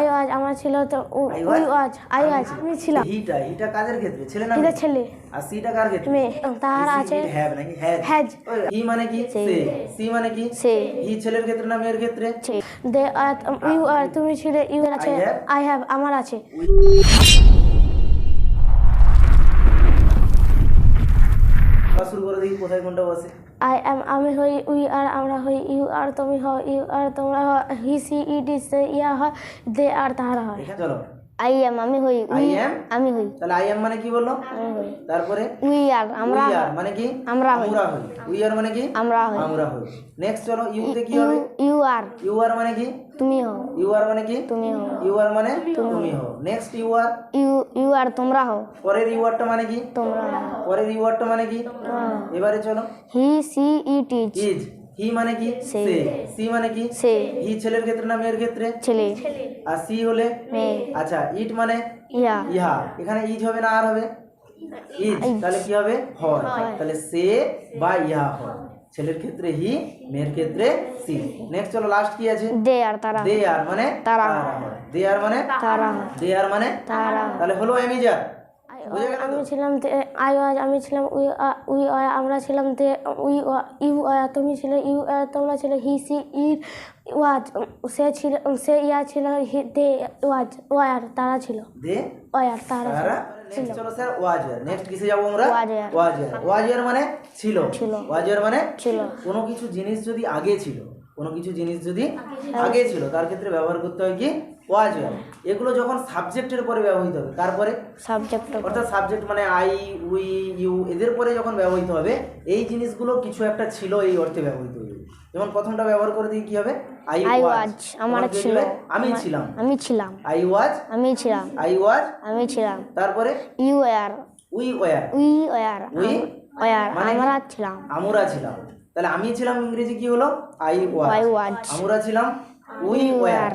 I was আমার ছিল তো উই ওয়াজ আই ওয়াজ আমি ছিলাম। হিটা হিটা কাদের ক্ষেত্রে? ছেলে না এটা ছেলে। আর সিটা কার ক্ষেত্রে? মেয়ে। তাহার আছে হ্যাভ নাকি? হ্যাজ। হ্যাজ হি মানে কি? সে। সে। মানে কি? সে। হি ছেলের ক্ষেত্রে না মেয়ের ক্ষেত্রে? দে আর ইউ আর তুমি ছিলে ইউ আছে আই হ্যাভ আমার আছে। শুরু করে দেখি কোথায় কোনটা বসে? আই এম আমি হই, উই আর, আমরা হই, ইউ আর, তুমি হও, ইউ আর, তোমরা হি, সি ইট ইস ইয়া হয় দে, আর, তাহারা হয়। চলো। আই এম আমি হই আই এম আমি হই। তাহলে আই এম মানে কি বলল? তারপরে? উই আর আমরা উই আর মানে কি? আমরা হই। আমরা হই। উই আর মানে কি? আমরা হই। আমরা হই। নেক্সট চলো ইউ তে কি হবে? You are. ইউ আর মানে কি? তুমি হও। ইউ আর মানে কি? তুমি হও। ইউ আর মানে? তুমি হও। Next you are you you are তোমরা হও। পরের ইউ আরটা মানে কি? তোমরা পরের ইউ আরটা মানে কি? এবারে চলো। He she it is is he মানে কি? সে। সে। মানে কি? সে। হি ছেলের ক্ষেত্রে না মেয়ের ক্ষেত্রে? ছেলে। আর সি হলে? মেয়ে আচ্ছা ইট মানে? ইয়া ইহা। এখানে ইজ হবে না আর হবে? ইজ। তাহলে কি হবে? হয়। তাহলে সে বা ইহা হয়। ছেলের ক্ষেত্রে হি মেয়ের ক্ষেত্রে সি। নেক্সট চলো লাস্ট কি আছে? দে আর তারা। দে আর মানে তারা। দে আর মানে? তারা। দে আর মানে? তারা। তাহলে হলো এমিজার। আমি ছিলাম আই ওয়াজ আমি ছিলাম উই উই আমরা ছিলাম দে উই ইউ তুমি ছিল ইউ তোমরা ছিল হি সি ই ওয়াজ। সে ছিল সে ইয়া ছিল হি দে ওয়াজ ওয়ার তারা ছিল। দে? ওয়ার তারা তারা? চলো স্যার ওয়াজার নেক্সট কিসে যাব আমরা? ওয়াজার। ওয়াজার ওয়াজার মানে ছিল। ছিল। ওয়াজার মানে ছিল। কোনো কিছু জিনিস যদি আগে ছিল কোনো কিছু জিনিস যদি আগে ছিল তার ক্ষেত্রে ব্যবহার করতে হয় কি? ওয়াজার এগুলো যখন সাবজেক্টের পরে ব্যবহৃত হবে তারপরে? সাবজেক্ট অর্থাৎ সাবজেক্ট মানে আই উই ইউ এদের পরে যখন ব্যবহৃত হবে এই জিনিসগুলো কিছু একটা ছিল এই অর্থে ব্যবহৃত হবে যেমন প্রথমটা ব্যবহার করে দিয়ে কি হবে? আই আই ওয়াজ আমার ছিল। আমি ছিলাম। আমি ছিলাম। আই ওয়াজ আমি ছিলাম। আই ওয়াজ আমি ছিলাম। তারপরে? You were we were we were we were আমরা ছিলাম। আমরা ছিলাম। তাহলে আমি ছিলাম ইংরেজি কি হলো? আই আই ওয়াজ ওয়াজ আমরা ছিলাম উই ওয়ার।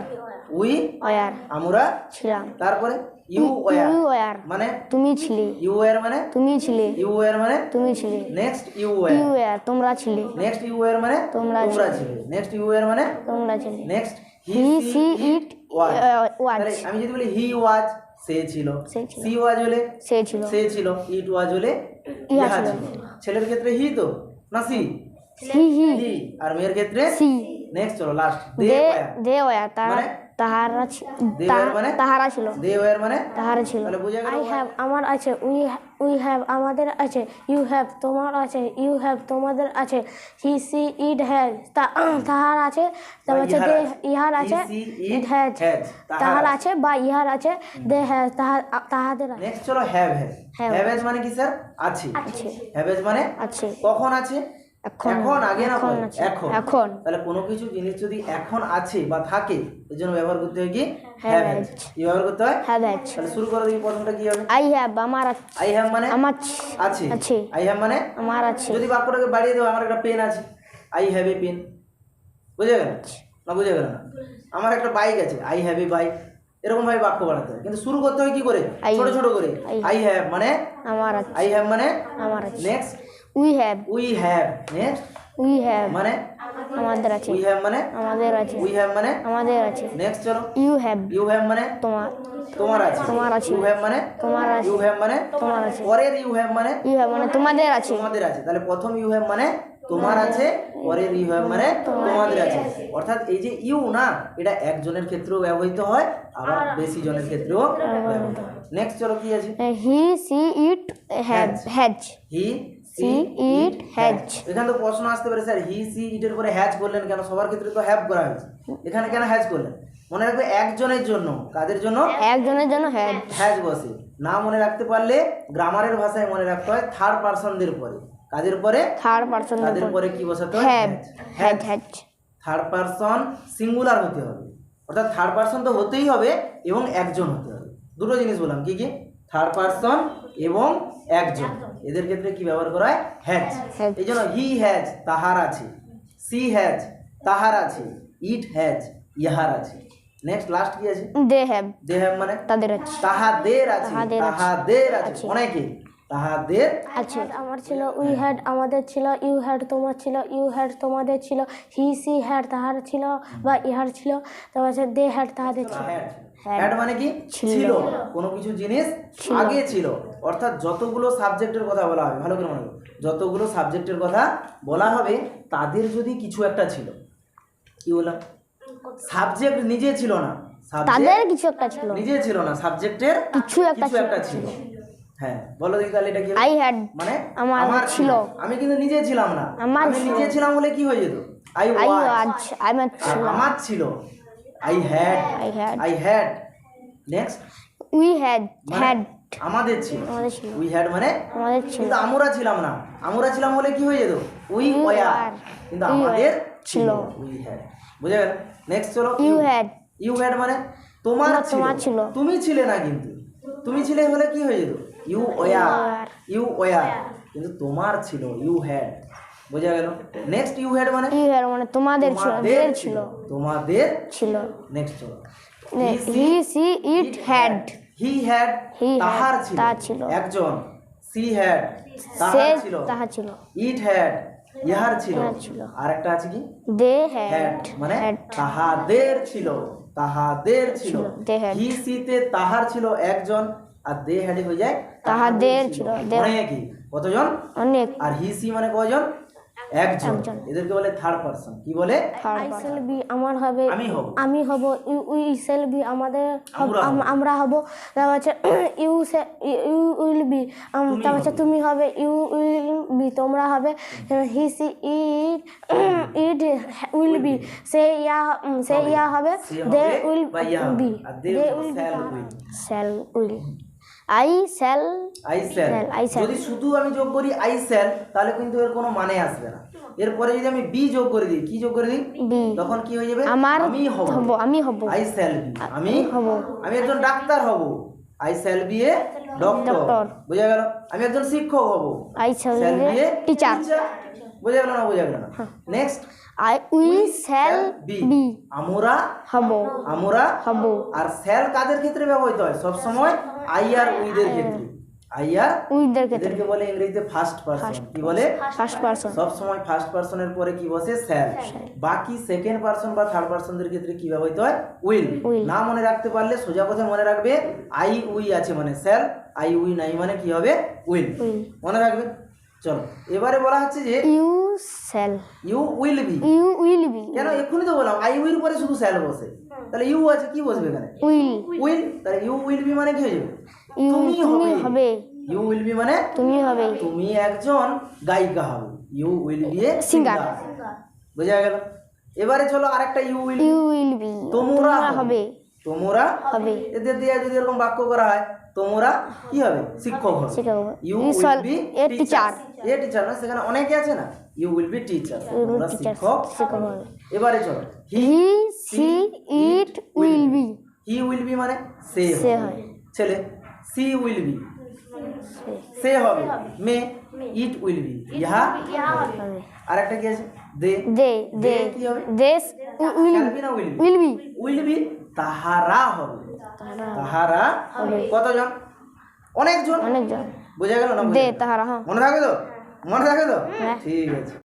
We were. আমরা ছিলাম। তারপরে ইউ ওয়ার। You were. মানে তুমি ছিলে। ইউ ওয়ার মানে তুমি ছিলে। ইউ ওয়ার মানে তুমি ছিলে। Next you you were were তোমরা ছিলে। নেক্সট ইউ ওয়ার মানে তোমরা তোমরা ছিলে। নেক্সট ইউ ওয়ার মানে তোমরা ছিলে। Next he she it was. আমি যদি বলি হি ওয়াজ সে ছিল। সি ওয়াজ হলে সে ছিল। সে ছিল। ইট ওয়াজ হলে ইহা ছিল। ছেলের ক্ষেত্রে হি তো? না সি? হি হি। হি। আর মেয়ের ক্ষেত্রে সি। নেক্সট চলো last they they they were মানে? তাহারা মানে? তাহারা ছিল। দে ওয়ার মানে? তাহারা ছিল। তাহলে বুঝে গেল আই হ্যাভ আমার আছে উই উই হ্যাভ আমাদের আছে ইউ হ্যাভ তোমার আছে ইউ হ্যাভ তোমাদের আছে হি সি ইট হ্যাজ তাহার আছে হচ্ছে ইহার দে আছে। ইহার He, আছে ইট হ্যাজ তাহার আছে। বা ইহার আছে দে হ্যাজ তাহার তাহাদের আছে। নেক্সট চলো হ্যাভ হ্যাভ. হ্যাভ মানে কি স্যার আছে। আছে। হ্যাভ মানে? আছে। কখন আছে? এখন আগে না এখন এখন। তাহলে কোনো কিছু জিনিস যদি এখন আছে বা থাকে এর জন্য ব্যবহার করতে হয় কি? হ্যাভ কি ব্যবহার করতে হয়? হ্যাভ তাহলে শুরু করে দেখি প্রথমটা কি হবে। আই হ্যাভ আমার আছে আই হ্যাভ মানে? আমার আছে। আছে। আই হ্যাভ মানে? আমার আছে। যদি বাক্যটাকে বাড়িয়ে দেবো আমার একটা পেন আছে। আই হ্যাভ এ পেন বুঝে গেল? না বুঝে গেল না? আমার একটা বাইক আছে। আই হ্যাভ এ বাইক এরকম ভাবে বাক্য বাড়াতে হয়। কিন্তু শুরু করতে হয় কি করে? ছোট ছোট করে। আই হ্যাভ মানে? আমার আছে। আই হ্যাভ মানে? আমার আছে। Next we have we have next we have মানে? আমাদের আছে। উই হ্যাভ মানে? আমাদের আছে। উই হ্যাভ মানে? আমাদের আছে। নেক্সট চলো। ইউ হ্যাভ ইউ হ্যাভ মানে? তোমার। তোমার আছে। তোমার আছে। ইউ হ্যাভ মানে? তোমার আছে। ইউ হ্যাভ মানে? তোমার আছে। পরের ইউ হ্যাভ মানে? ইউ হ্যাভ মানে তোমাদের আছে। তোমাদের আছে। তাহলে প্রথম ইউ হ্যাভ মানে? তোমার আছে। পরের ইউ হ্যাভ মানে? তোমাদের আছে। অর্থাৎ এই যে ইউ না এটা একজনের ক্ষেত্রেও ব্যবহৃত হয় আবার বেশি জনের ক্ষেত্রেও ব্যবহৃত হয়। নেক্সট চলো কি আছে? He she it have has he she it has এখানে তো প্রশ্ন আসতে পারে স্যার হি সি ইটের পরে হ্যাজ করলেন কেন? সবার ক্ষেত্রে তো হ্যাভ করা হয়েছে। এখানে কেন হ্যাজ করলেন? মনে রাখবে একজনের জন্য কাদের জন্য? একজনের জন্য হ্যাজ হ্যাজ বসে। না মনে রাখতে পারলে গ্রামারের ভাষায় মনে রাখতে হয় থার্ড পার্সনদের পরে। কাদের পরে? থার্ড পারসন তাদের পরে। কি বসাতে হয়? Has has third person singular হতে হবে। অর্থাৎ থার্ড পার্সন তো হতেই হবে এবং একজন হতে হবে। দুটো জিনিস বললাম কি কি? থার্ড পার্সন এবং একজন। এদের ক্ষেত্রে কি ব্যবহার করা হয়? হ্যাজ। এই জন্য হি হ্যাজ তাহার আছে। সি হ্যাজ তাহার আছে। ইট হ্যাজ ইহার আছে। নেক্সট লাস্ট কি আছে? দে হ্যাভ দে হ্যাভ মানে? তাদের আছে। তাহাদের আছে। তাহাদের আছে। অনেকে। তাহাদের আছে। আমার ছিল উই হ্যাড আমাদের ছিল ইউ হ্যাড তোমার ছিল ইউ হ্যাড তোমাদের ছিল হি সি হ্যাড তাহার ছিল বা ইহার ছিল। তারপর আছে দে হ্যাড তাহাদের ছিল। হ্যাড মানে কি? ছিল। ছিল। কোনো কিছু জিনিস আগে ছিল। অর্থাৎ যতগুলো সাবজেক্টের কথা বলা হবে ভালো করে মনে করো যতগুলো সাবজেক্টের কথা বলা হবে তাদের যদি কিছু একটা ছিল কি বললাম? সাবজেক্ট নিজে ছিল না তাদের কিছু একটা ছিল। নিজে ছিল না সাবজেক্টের কিছু একটা কিছু একটা ছিল। হ্যাঁ বলো দেখি তাহলে এটা কি আই হ্যাড মানে আমার ছিল। আমি কিন্তু নিজে ছিলাম না। আমার আমি নিজে ছিলাম বলে কি হয়ে যেত? আই আই ওয়াজ আমার ছিল। আমার ছিল। I had I had I had next we had had আমাদের ছিল। উই হ্যাড মানে কিন্তু আমরা ছিলাম না। আমরা ছিলাম বলে কি হয়ে যেত? উই ওয়ার কিন্তু আমাদের ছিল। উই হ্যাড বুঝে গেল? নেক্সট চলো। ইউ হ্যাড ইউ হ্যাড মানে তোমার তোমার- ছিল। তুমি ছিলে না কিন্তু। তুমি ছিলে হলে কি হয়ে যেত? ইউ ওয়ার ইউ ওয়ার কিন্তু তোমার ছিল। ইউ হ্যাড বোঝা গেল? নেক্সট ইউ হ্যাড মানে? ইউ হ্যাড মানে তোমাদের ছিল। তোমাদের ছিল। তোমাদের ছিল। নেক্সট চলো। He she it had he had তাহার ছিল। একজন সি হ্যাড তাহার ছিল। তাহা ছিল। ইট হ্যাড ইহার ছিল। আর একটা আছে কি? দে হ্যাড মানে তাহাদের ছিল। তাহাদের ছিল। হি সিতে তাহার ছিল একজন আর দে হ্যাডে হয়ে যায় তাহাদের ছিল, অনেকই। কতজন? অনেক। আর হি সি মানে কয়জন? একজন। এদেরকে বলে থার্ড পারসন কি বলে? আই সেল বি আমার হবে আমি হব। আমি হব ইউ উই সেল বি আমাদের আমরা হব। তারপর হচ্ছে ইউ ইউ উইল বি তুমি তারপর। তুমি হবে ইউ উইল বি তোমরা হবে। He she it it will be সে ইয়া সে ইয়া হবে। দে উইল বা they will. Shall will I shall। যদি শুধু আমি যোগ করি আই সেল তাহলে কিন্তু এর কোনো মানে আসবে না। এরপরে যদি আমি বি যোগ করে দিই কি যোগ করে দিই? তখন কি হয়ে যাবে? আমার আমি হব। আমি হব। আই সেল বি আমি হব। আমি একজন ডাক্তার হব। I shall be a doctor. বোঝা গেল? আমি একজন শিক্ষক হব। I shall be a teacher বোঝা গেল না বোঝা গেল না? Next I we shall be আমরা হব। আমরা হব। আর সেল কাদের ক্ষেত্রে ব্যবহৃত হয়? সব সময় আই আর উইদের ক্ষেত্রে। আই আর উইদের ক্ষেত্রে। এদেরকে বলে ইংরেজিতে ফার্স্ট পারসন কি বলে? ফার্স্ট পারসন সব সময় ফার্স্ট পারসনের পরে কি বসে? স্যার বাকি সেকেন্ড পারসন বা থার্ড পারসনদের ক্ষেত্রে কি ব্যবহৃত হয়? উইল না মনে রাখতে পারলে সোজা কথা মনে রাখবে আই উই আছে মানে স্যার আই উই নাই মানে কি হবে? উইল মনে রাখবে? চলো এবারে বলা হচ্ছে যে you shall you will be you will be কেন? এক্ষুনি তো বললাম আই উইল পরে শুধু স্যাল বসে। তাহলে ইউ আছে কি বসবে এখানে? উইল উইল তাহলে ইউ উইল বি মানে কি হয়ে যাবে? তুমি হবে। ইউ উইল বি মানে তুমি হবে। তুমি একজন গায়িকা হবে। You will be a Singer। বোঝা গেল? এবারে চলো আরেকটা you will you will be তোমরা তোমরা হবে। তোমরা হবে। এদের দিয়ে যদি এরকম বাক্য করা হয় তোমরা কি হবে? শিক্ষক হবে। You will be a teacher. A teacher না সেখানে অনেকে আছে না? ইউ উইল বি টিচার তোমরা শিক্ষক। শিক্ষক এবারে চলো। He she it will be he will be মানে সে হয়। ছেলে সি উইল বি সে হবে। মে ইট উইল বি ইহা আর একটা কি আছে? দে। দে দে কি হবে? দেশ উইল be না will be? Will be. Will be তাহারা হবে। তাহারা কতজন? অনেকজন। অনেকজন। বোঝা গেল না দে তাহারা হ্যাঁ। মনে থাকবে তো? মনে থাকে তো হ্যাঁ। ঠিক আছে